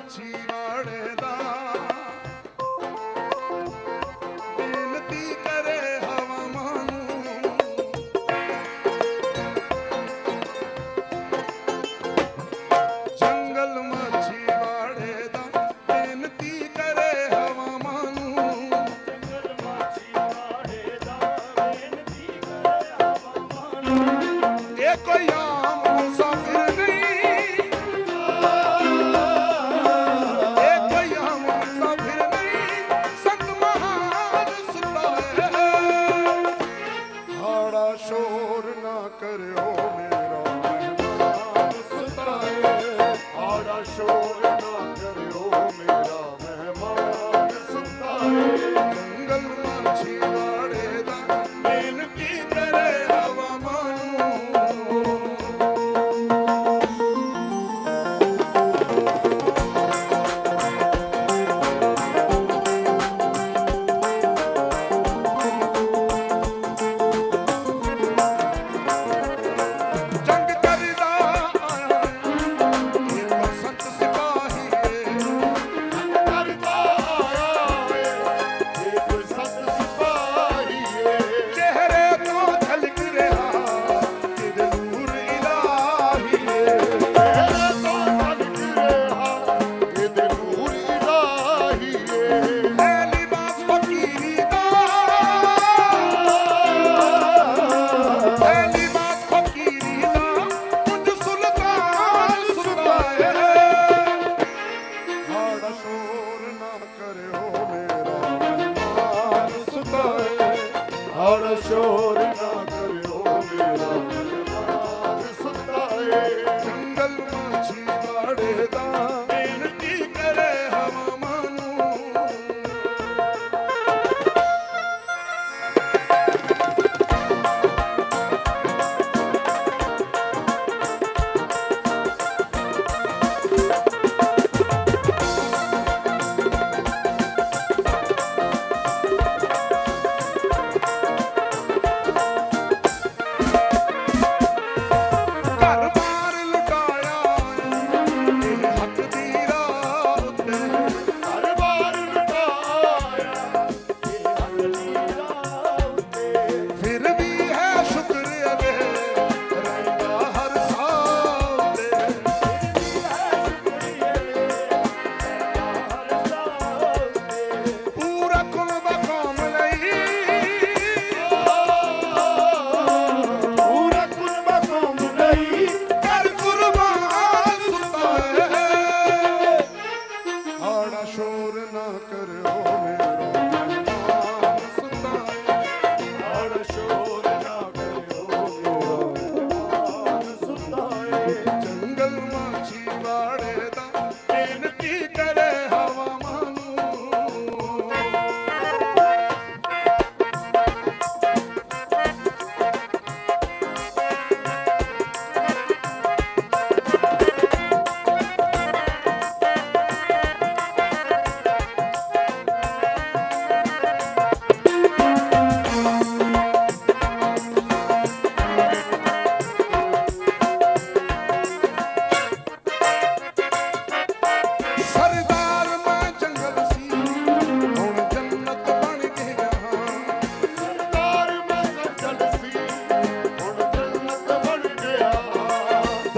মাছি মারে বড় সরে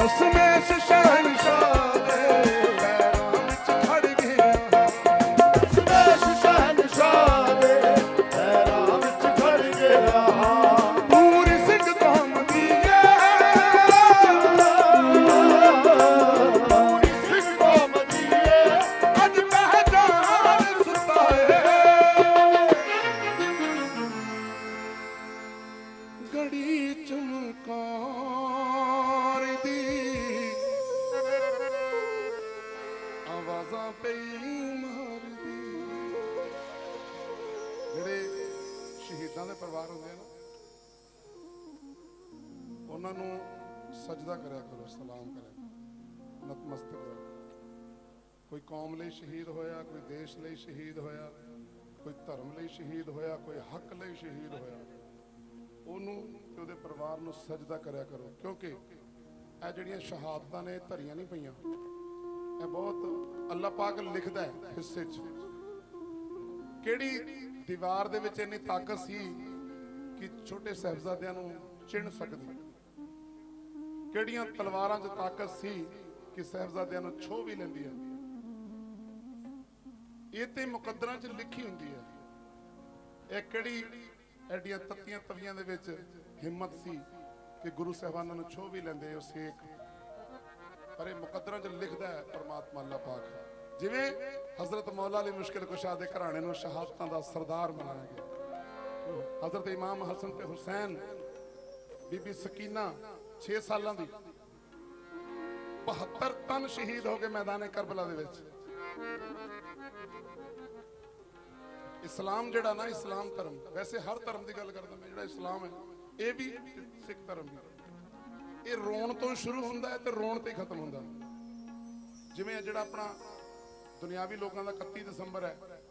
Just a minute. ਉਹਨਾਂ ਨੂੰ ਸਜਦਾ ਕਰਿਆ ਕਰੋ, ਸਲਾਮ ਕਰਿਆ ਕਰੋ, ਨਤਮਸਤਕ ਹੋ ਕੋਈ ਕੌਮ ਲਈ ਸ਼ਹੀਦ ਹੋਇਆ, ਕੋਈ ਦੇਸ਼ ਲਈ ਸ਼ਹੀਦ ਹੋਇਆ, ਕੋਈ ਧਰਮ ਲਈ ਸ਼ਹੀਦ ਹੋਇਆ, ਕੋਈ ਹੱਕ ਲਈ ਸ਼ਹੀਦ ਹੋਇਆ, ਉਹਨੂੰ ਤੇ ਉਹਦੇ ਪਰਿਵਾਰ ਨੂੰ ਸਜਦਾ ਕਰਿਆ ਕਰੋ। ਕਿਉਂਕਿ ਇਹ ਜਿਹੜੀਆਂ ਸ਼ਹਾਦਤਾਂ ਨੇ ਧਰੀਆਂ ਨਹੀਂ ਪਈਆਂ। ਇਹ ਬਹੁਤ ਅੱਲਾਹ ਪਾਕ ਲਿਖਦਾ ਹੈ ਹਿੱਸੇ 'ਚ। ਕਿਹੜੀ ਦੀਵਾਰ ਦੇ ਵਿੱਚ ਇੰਨੀ ਤਾਕਤ ਸੀ ਕਿ ਛੋਟੇ ਸਹਿਬਜ਼ਾਦਿਆਂ ਨੂੰ ਚਿਣ ਸਕਦੀ? ਕਿਹੜੀਆਂ ਤਲਵਾਰਾਂ 'ਚ ਤਾਕਤ ਸੀ ਕਿ ਸਾਹਿਬਜ਼ਾਦਿਆਂ ਨੂੰ ਛੋਹ ਵੀ ਲੈਂਦੀ ਹੈ? ਇਹ ਤੇ ਮੁਕੱਦਰਾਂ 'ਚ ਲਿਖੀ ਹੁੰਦੀ ਹੈ। ਇਹ ਕਿਹੜੀ ਐਡੀਆਂ ਤੱਤੀਆਂ ਤਵੀਆਂ ਦੇ ਵਿੱਚ ਹਿੰਮਤ ਸੀ ਕਿ ਗੁਰੂ ਸਾਹਿਬਾਨਾਂ ਨੂੰ ਛੋਹ ਵੀ ਲੈਂਦੇ ਉਹ ਸੇਖ? ਪਰ ਇਹ ਮੁਕੱਦਰਾਂ 'ਚ ਲਿਖਦਾ ਹੈ, ਪਰਮਾਤਮਾ ਅੱਲਾਹ ਪਾਕ। ਜਿਵੇਂ ਹਜ਼ਰਤ ਮੌਲਾ ਅਲੀ ਮੁਸ਼ਕਿਲ ਕੁਸ਼ਾ ਦੇ ਘਰਾਣੇ ਨੂੰ ਸ਼ਹਾਦਤਾਂ ਦਾ ਸਰਦਾਰ ਬਣਾਇਆ ਗਿਆ। ਹਜ਼ਰਤ ਇਮਾਮ ਹਸਨ ਤੇ ਹੁਸੈਨ, ਬੀਬੀ ਸਕੀਨਾ 6 ਸਾਲਾਂ ਦੀ। 72 ਤਨ ਸ਼ਹੀਦ ਹੋ ਗਏ ਮੈਦਾਨੇ ਕਰਬਲਾ ਦੇ ਵਿੱਚ। ਇਸਲਾਮ ਜਿਹੜਾ ਨਾ, ਇਸਲਾਮ ਧਰਮ। ਵੈਸੇ ਹਰ ਧਰਮ ਦੀ ਗੱਲ ਕਰਦਾ ਮੈਂ, ਜਿਹੜਾ ਇਸਲਾਮ ਹੈ, ਇਹ ਵੀ ਸਿੱਖ ਧਰਮ ਵੀ ਇਹ ਰੋਣ ਤੋਂ ਸ਼ੁਰੂ ਹੁੰਦਾ ਹੈ ਤੇ ਰੋਣ ਤੇ ਹੀ ਖਤਮ ਹੁੰਦਾ ਜਿਵੇਂ ਜਿਹੜਾ ਆਪਣਾ ਦੁਨਿਆਵੀ ਲੋਕਾਂ ਦਾ 31 ਦਸੰਬਰ ਹੈ।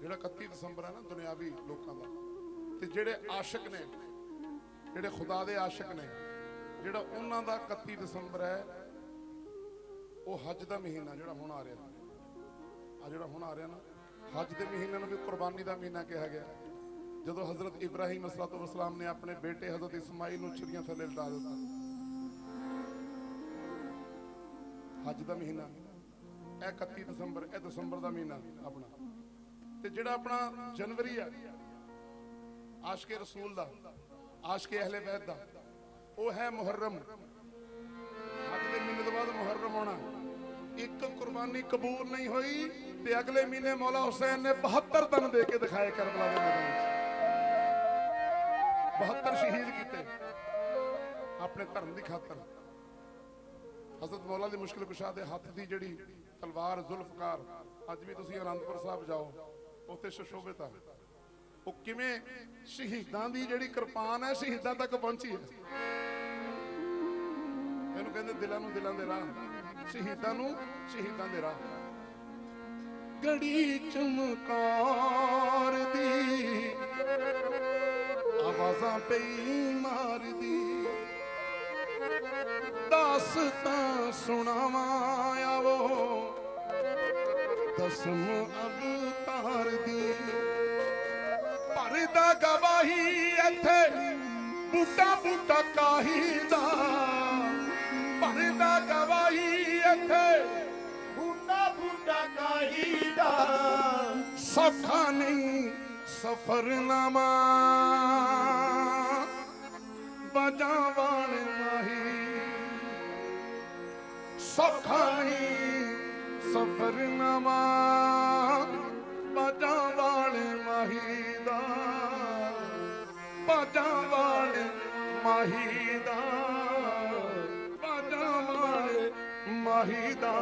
ਜਿਹੜਾ 31 ਦਸੰਬਰ ਹੈ ਨਾ, ਦੁਨਿਆਵੀ ਲੋਕਾਂ ਦਾ। ਤੇ ਜਿਹੜੇ ਆਸ਼ਿਕ ਨੇ ਜਿਹੜੇ ਖੁਦਾ ਦੇ ਆਸ਼ਿਕ ਨੇ, ਜਿਹੜਾ ਉਹਨਾਂ ਦਾ 31 ਦਸੰਬਰ ਹੈ, ਉਹ ਹੱਜ ਦਾ ਮਹੀਨਾ ਜਿਹੜਾ ਹੁਣ ਆ ਰਿਹਾ। ਆ ਜਿਹੜਾ ਹੁਣ ਆ ਰਿਹਾ ਨਾ, ਹੱਜ ਦੇ ਮਹੀਨੇ ਨੂੰ ਵੀ ਕੁਰਬਾਨੀ ਦਾ ਮਹੀਨਾ ਕਿਹਾ ਗਿਆ। ਜਦੋਂ ਹਜ਼ਰਤ ਇਬਰਾਹੀਮ ਅਸਲਾਤੁ ਵਸਲਾਮ ਨੇ ਆਪਣੇ ਬੇਟੇ ਹਜ਼ਰਤ ਇਸਮਾਈਲ ਨੂੰ ਛੁਰੀਆਂ ਥੱਲੇ ਲਟਾ ਦਿੱਤਾ। ਹੱਜ ਦਾ ਮਹੀਨਾ, ਇਹ 31 ਦਸੰਬਰ, ਇਹ ਦਸੰਬਰ ਦਾ ਮਹੀਨਾ ਆਪਣਾ। ਤੇ ਜਿਹੜਾ ਆਪਣਾ ਜਨਵਰੀ ਆ ਆਸ਼ਕੇ ਰਸੂਲ ਦਾ ਆਸ਼ਕੇ ਅਹਲੇ ਬੈਤ ਦਾ। ਉਹ ਹੈ ਮੁਹਰਮ ਹੱਜ ਮਹੀਨੇ ਤੋਂ ਬਾਅਦ ਮੁਹਰਰਮ ਆਉਣਾ ਇੱਕ ਕੁਰਬਾਨੀ ਕਬੂਲ ਨਹੀਂ ਹੋਈ ਤੇ ਅਗਲੇ ਮਹੀਨੇ ਮੌਲਾ ਹੁਸੈਨ ਨੇ 72 ਦਿਨ ਦੇ ਕੇ ਦਿਖਾਏ ਕਰਬਲਾ ਦੇ ਮੈਦਾਨ 'ਚ 72 ਸ਼ਹੀਦ ਕੀਤੇ। ਆਪਣੇ ਧਰਮ ਦੀ ਖਾਤਰ। ਹਜ਼ਰਤ ਮੌਲਾ ਦੀ ਮੁਸ਼ਕਿਲ ਕੁਸ਼ਾ ਦੇ ਹੱਥ ਦੀ ਜਿਹੜੀ ਤਲਵਾਰ, ਜ਼ੁਲਫਕਾਰ, ਅੱਜ ਵੀ ਤੁਸੀਂ ਅਨੰਦਪੁਰ ਸਾਹਿਬ ਜਾਓ, ਉੱਥੇ ਸੁਸ਼ੋਭਿਤ ਆ। ਉਹ ਕਿਵੇਂ ਸ਼ਹੀਦਾਂ ਦੀ ਜਿਹੜੀ ਕਿਰਪਾਨ ਹੈ, ਸ਼ਹੀਦਾਂ ਤੱਕ ਪਹੁੰਚੀ ਹੈ? ਇਹਨੂੰ ਕਹਿੰਦੇ ਦਿਲਾਂ ਨੂੰ ਦਿਲਾਂ ਦੇ ਰਾਹ ਸ਼ਹੀਦਾਂ ਨੂੰ ਸ਼ਹੀਦਾਂ ਦੇ ਰਾਹ ਗੜੀ ਚਮਕਾਰ ਦੀ, ਆਵਾਜ਼ਾਂ ਪਈ ਮਾਰਦੀ। ਦਾਸਤਾਂ ਸੁਣਾਵਾਂ ਆਵੋ, ਦਸਮ ਅਵਤਾਰ ਦੀ। ਭਰਦਾ ਗਵਾਹੀ ਇੱਥੇ। ਬੂਟਾ ਬੂਟਾ ਕਾਹੀ ਦਾ ਭਰਦਾ ਗਵਾਹੀ ਇੱਥੇ। ਬੂਟਾ ਬੂਟਾ ਕਾਹੀਦਾ ਸੌਖਾ ਨਹੀਂ ਸਫਰਨਾਮਾ ਬਜਾਵਣ ਮਾਹੀ ਸੌਖਾ ਨਹੀਂ ਸਫਰਨਾਮਾ ਮਾਹੀ ਦਾ ਬਜਾਵਣ ਮਾਹੀ ਦਾ।